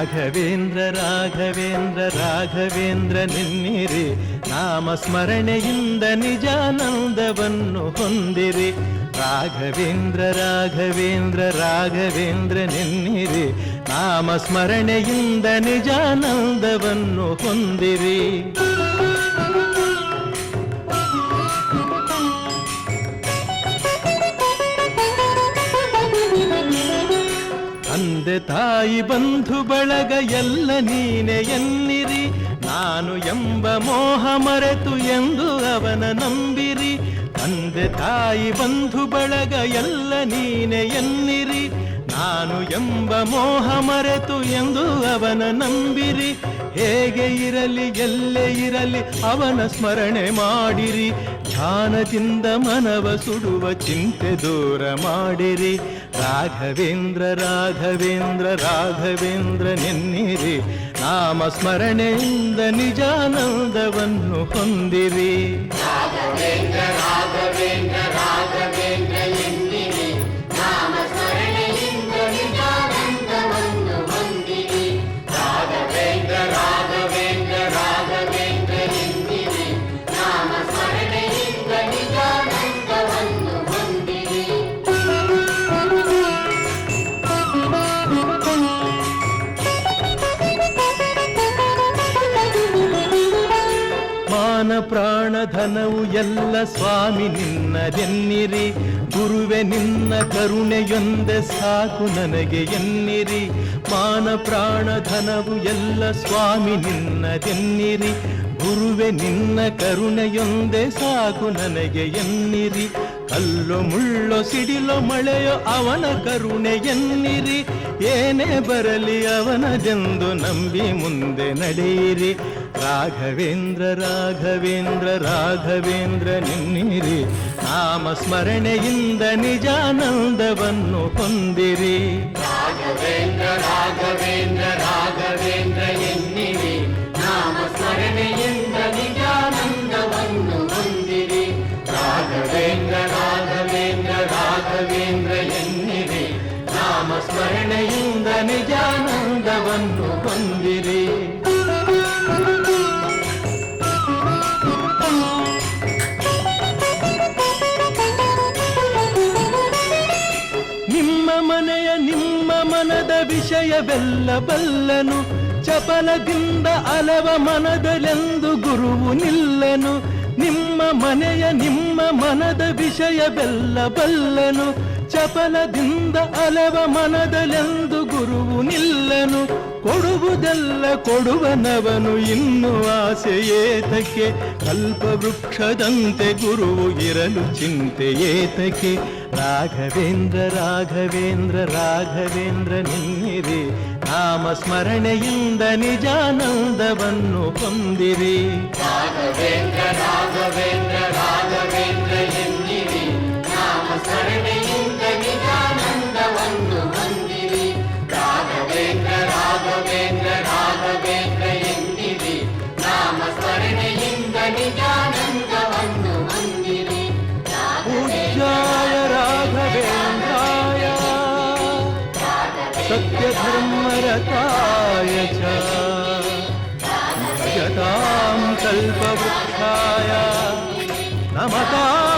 ರಾಘವೇಂದ್ರ ರಾಘವೇಂದ್ರ ರಾಘವೇಂದ್ರ ನಿನ್ನಿರಿ ನಾಮ ಸ್ಮರಣೆಯಿಂದ ನಿಜಾನಂದವನ್ನು ಹೊಂದಿರಿ ರಾಘವೇಂದ್ರ ರಾಘವೇಂದ್ರ ರಾಘವೇಂದ್ರ ನಿನ್ನಿರಿ ನಾಮ ಸ್ಮರಣೆಯಿಂದ ನಿಜಾನಂದವನ್ನು ಹೊಂದಿರಿ ತಂದೆ ತಾಯಿ ಬಂಧು ಬಳಗ ಎಲ್ಲ ನೀನೆ ಎನ್ನಿರಿ. ನಾನು ಎಂಬ ಮೋಹ ಮರೆತು ಎಂದು ಅವನ ನಂಬಿರಿ. ತಂದೆ ತಾಯಿ ಬಂಧು ಬಳಗ ಎಲ್ಲ ನೀನೆ ಎನ್ನಿರಿ. ನಾನು ಎಂಬ ಮೋಹ ಮರೆತು ಎಂದು ಅವನ ನಂಬಿರಿ. ಹೇಗೆ ಇರಲಿ, ಎಲ್ಲೇ ಇರಲಿ, ಅವನ ಸ್ಮರಣೆ ಮಾಡಿರಿ. ಧ್ಯಾನದಿಂದ ಮನವ ಸುಡುವ ಚಿಂತೆ ದೂರ ಮಾಡಿರಿ. ರಾಘವೇಂದ್ರ ರಾಘವೇಂದ್ರ ರಾಘವೇಂದ್ರ ನೆನ್ನಿರಿ. ನಾಮ ಸ್ಮರಣೆಯಿಂದ ನಿಜಾನಂದವನ್ನು ಹೊಂದಿರಿ. ರಾಘವೇಂದ್ರ ರಾಘವೇಂದ್ರ ರಾಘವೇಂದ್ರ ಮಾನ ಪ್ರಾಣ ಧನವು ಎಲ್ಲ ಸ್ವಾಮಿ ನಿನ್ನದೆನ್ನಿರಿ. ಗುರುವೆ ನಿನ್ನ ಕರುಣೆಯೊಂದೆ ಸಾಕು ನನಗೆ ಎನ್ನಿರಿ. ಮಾನ ಪ್ರಾಣ ಧನವು ಎಲ್ಲ ಸ್ವಾಮಿ ನಿನ್ನದೆನ್ನಿರಿ. ಗುರುವೆ ನಿನ್ನ ಕರುಣೆಯೊಂದೆ ಸಾಕು ನನಗೆ ಎನ್ನಿರಿ. ಕಲ್ಲು ಮುಳ್ಳೋ ಸಿಡಿಲೋ ಮಳೆಯೋ ಅವನ ಕರುಣೆ ಎನ್ನಿರಿ. ಏನೇ ಬರಲಿ ಅವನದೆಂದು ನಂಬಿ ಮುಂದೆ ನಡೆಯಿರಿ. ರಾಘವೇಂದ್ರ ರಾಘವೇಂದ್ರ ರಾಘವೇಂದ್ರ ನಿನ್ನಿರಿ. ನಾಮ ಸ್ಮರಣೆಯಿಂದ ನಿಜಾನಂದವನ್ನು ಹೊಂದಿರಿ. ರಾಘವೇಂದ್ರ ರಾಘವೇಂದ್ರ ರಾಘವೇಂದ್ರ ಎನ್ನಿರಿ. ನಾಮ ಸ್ಮರಣೆಯಿಂದ ಸ್ಮರಣೆಯಿಂದ ನಿಜಾನಂದವನ್ನು ಹೊಂದಿರಿ. ನಿಮ್ಮ ಮನೆಯ ನಿಮ್ಮ ಮನದ ವಿಷಯವೆಲ್ಲ ಬಲ್ಲನು. ಚಪಲದಿಂದ ಅಲವ ಮನದಲೆಂದು ಗುರುವು ನಿಲ್ಲನು. ನಿಮ್ಮ ಮನೆಯ ನಿಮ್ಮ ಮನದ ವಿಷಯವೆಲ್ಲ ಬಲ್ಲನು. ಚಪಲದಿಂದ ಅಲವ ಮನದಲೆಂದು ಗುರುವು ನಿಲ್ಲನು, ಕೊಡುವುದೆಲ್ಲ ಕೊಡುವನವನು ಇನ್ನು ಆಸೆ ಏತಕ್ಕೆ, ಕಲ್ಪವೃಕ್ಷದಂತೆ ಗುರುವು ಇರಲು ಚಿಂತೆ ಏತಕ್ಕೆ. ರಾಘವೇಂದ್ರ ರಾಘವೇಂದ್ರ ರಾಘವೇಂದ್ರ ನಿನ್ನಿರಿ ನಾಮ ಸ್ಮರಣೆಯಿಂದ ನಿಜಾನಂದವನ್ನು ಹೊಂದಿರಿ ರಾಘವೇಂದ್ರ ರಾಘವೇಂದ್ರ ರಾಘವೇಂದ್ರ. पूज्याय राघवेन्द्राय सत्यधर्मरताय च भजतां कल्पवृक्षाय नमता